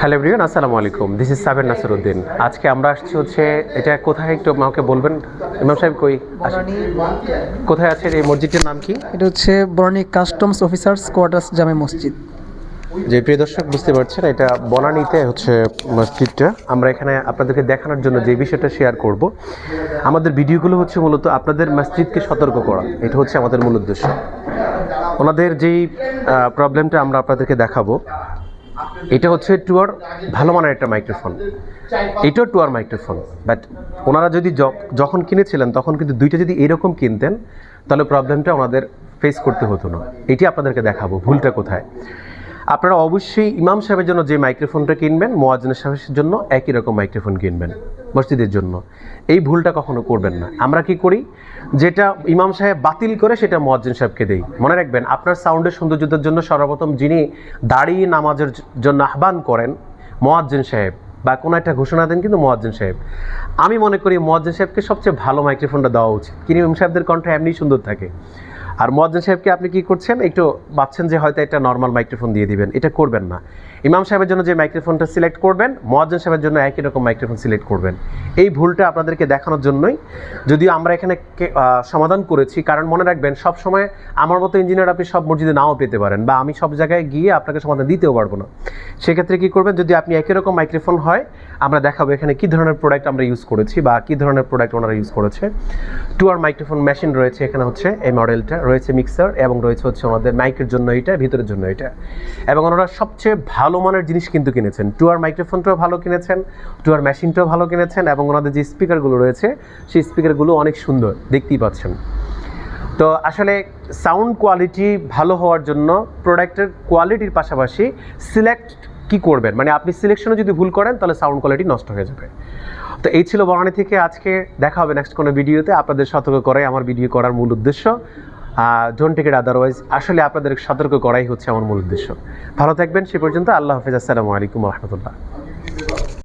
Hello everyone আসসালামু আলাইকুম। This is সাবের নাসিরউদ্দিন আজকে আমরা আসছি হচ্ছে এটা কোথায় একটু আমাকে বলবেন? ইমাম সাহেব কই? কোথায় আছে এই মসজিদটির নাম কি? এটা হচ্ছে বর্ণী কাস্টমস অফিসার্স কোয়ার্টার্স জামে মসজিদ। যে প্রিয় দর্শক, বুঝতে পারছেন, এটা বনানীতে হচ্ছে মসজিদটা। আমরা এখানে আপনাদেরকে দেখানোর জন্য যে বিষয়টা শেয়ার করব, আমাদের ভিডিওগুলো হচ্ছে মূলত আপনাদের মসজিদকে সতর্ক করা। এটা হচ্ছে আমাদের মূল উদ্দেশ্য। ওনাদের যেই প্রবলেমটা আমরা আপনাদেরকে দেখাবো, এটা হচ্ছে টুয়ার ভালো মানের একটা মাইক্রোফোন এটাও টুয়ার মাইক্রোফোন বাট ওনারা যদি যখন কিনেছিলেন, তখন কিন্তু দুইটা যদি এরকম কিনতেন, তাহলে প্রবলেমটা ওনাদের ফেস করতে হতো না। এটি আপনাদেরকে দেখাবো, ভুলটা কোথায়? আপনারা অবশ্যই ইমাম সাহেবের জন্য যে মাইক্রোফোনটা কিনবেন, মোয়াজ্জেন সাহেবের জন্য একই রকম মাইক্রোফোন কিনবেন মসজিদের জন্য। এই ভুলটা কখনো করবেন না। আমরা কি করি? যেটা ইমাম সাহেব বাতিল করে সেটা মোয়াজ্জেন সাহেবকে দেই। মনে রাখবেন, আপনার সাউন্ডের সৌন্দর্যতার জন্য সর্বপ্রথম যিনি দাঁড়িয়ে নামাজের জন্য আহ্বান করেন, মোয়াজ্জেন সাহেব। বা কোনো একটা ঘোষণা দেন কিন্তু মোয়াজ্জেন সাহেব। আমি মনে করি মোয়াজ্জেন সাহেবকে সবচেয়ে ভালো মাইক্রোফোনটা দেওয়া উচিত। কিন্তু ইমাম সাহেবদের কণ্ঠ এমনি সুন্দর থাকে। আর মোয়াজ্জেন সাহেবকে আপনি কি করছেন? একটু ভাবছেন যে হয়তো একটা নর্মাল মাইক্রোফোন দিয়ে দিবেন। এটা করবেন না। ইমাম সাহেবের জন্য যে মাইক্রোফোনটা সিলেক্ট করবেন, মোয়াজ্জেন সাহেবের জন্য একই রকম মাইক্রোফোন সিলেক্ট করবেন। এই ভুলটা আপনাদেরকে দেখানোর জন্যই যদিও আমরা এখানে সমাধান করেছি, কারণ মনে রাখবেন সব সময় আমার মতো ইঞ্জিনিয়ার আপনি সব মসজিদে নাও পেতে পারেন বা আমি সব জায়গায় গিয়ে আপনাকে সমাধান দিতেও পারব না। সেক্ষেত্রে কি করবেন, যদি আপনি একই রকম মাইক্রোফোন হয়, আমরা দেখাবো এখানে কি ধরনের প্রোডাক্ট আমরা ইউজ করেছি বা কি ধরনের প্রোডাক্ট ওনারা ইউজ করেছে। টুয়ার মাইক্রোফোন মেশিন রয়েছে এখানে হচ্ছে, এই মডেলটা রয়েছে মিক্সার এবং রয়েছে হচ্ছে আমাদের মাইকের জন্য এটা, ভিতরের জন্য এটা। এবং ওনারা সবচেয়ে ভালো মানের জিনিস কিন্তু কিনেছেন। টুয়ার মাইক্রোফোনটাও ভালো কিনেছেন, টুয়ার মেশিনটাও ভালো কিনেছেন এবং ওনাদের যে স্পিকারগুলো রয়েছে, সেই স্পিকারগুলো অনেক সুন্দর, দেখতেই পাচ্ছেন। তো আসলে সাউন্ড কোয়ালিটি ভালো হওয়ার জন্য প্রোডাক্টের কোয়ালিটির পাশাপাশি সিলেক্ট কি করবেন? মানে আপনি সিলেকশনে যদি ভুল করেন, তাহলে সাউন্ড কোয়ালিটি নষ্ট হয়ে যাবে। তো এই ছিল বনানী থেকে আজকে দেখা হবে নেক্সট কোনো ভিডিওতে। আপনাদের সতর্ক করাই আমার ভিডিও করার মূল উদ্দেশ্য। ডোন্ট টেক আদারওয়াইজ আসলে আপনাদের সতর্ক করাই হচ্ছে আমার মূল উদ্দেশ্য। ভালো থাকবেন, সে পর্যন্ত আল্লাহ হাফিজ, আসসালামু আলাইকুম রহমতুল্লাহ।